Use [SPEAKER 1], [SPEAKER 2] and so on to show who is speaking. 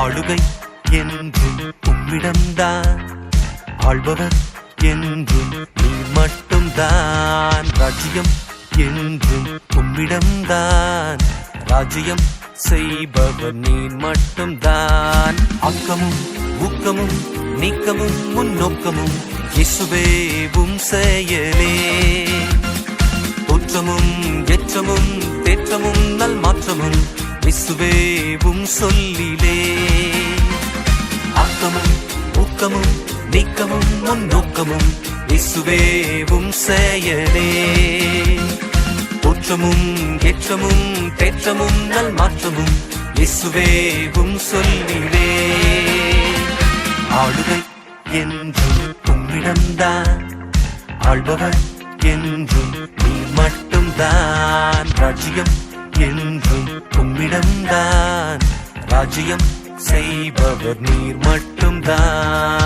[SPEAKER 1] ஆளுகை என்றும் உம்மிடம்தான். ஆள்பவர் என்றும் நீ மட்டும்தான். ராஜ்யம் என்றும் உம்மிடம்தான். ராஜ்யம் செய்பவர் நீ மட்டும்தான். அக்கமும் ஊக்கமும் நீக்கமும் முன்னோக்கமும் இசுவேவும் செயலே. தோற்றமும் ஏற்றமும் தேற்றமும் நல் மாற்றமும் இசுவேவும் சொல்லிலே. ஆக்கமும் ஊக்கமும் நீக்கமும் முன்னோக்கமும் இசுவேவும் செயலே. ஊற்றமும் ஏற்றமும் தேற்றமும் நல் மாற்றமும் இசுவேவும் சொல்லிலே. ஆளுகை என்றும் உம்மிடம்தான் ஆள்பவர் என்றும் இடம்தான் ராஜ்யம் செய்பவர் நீர் மட்டும்தான்.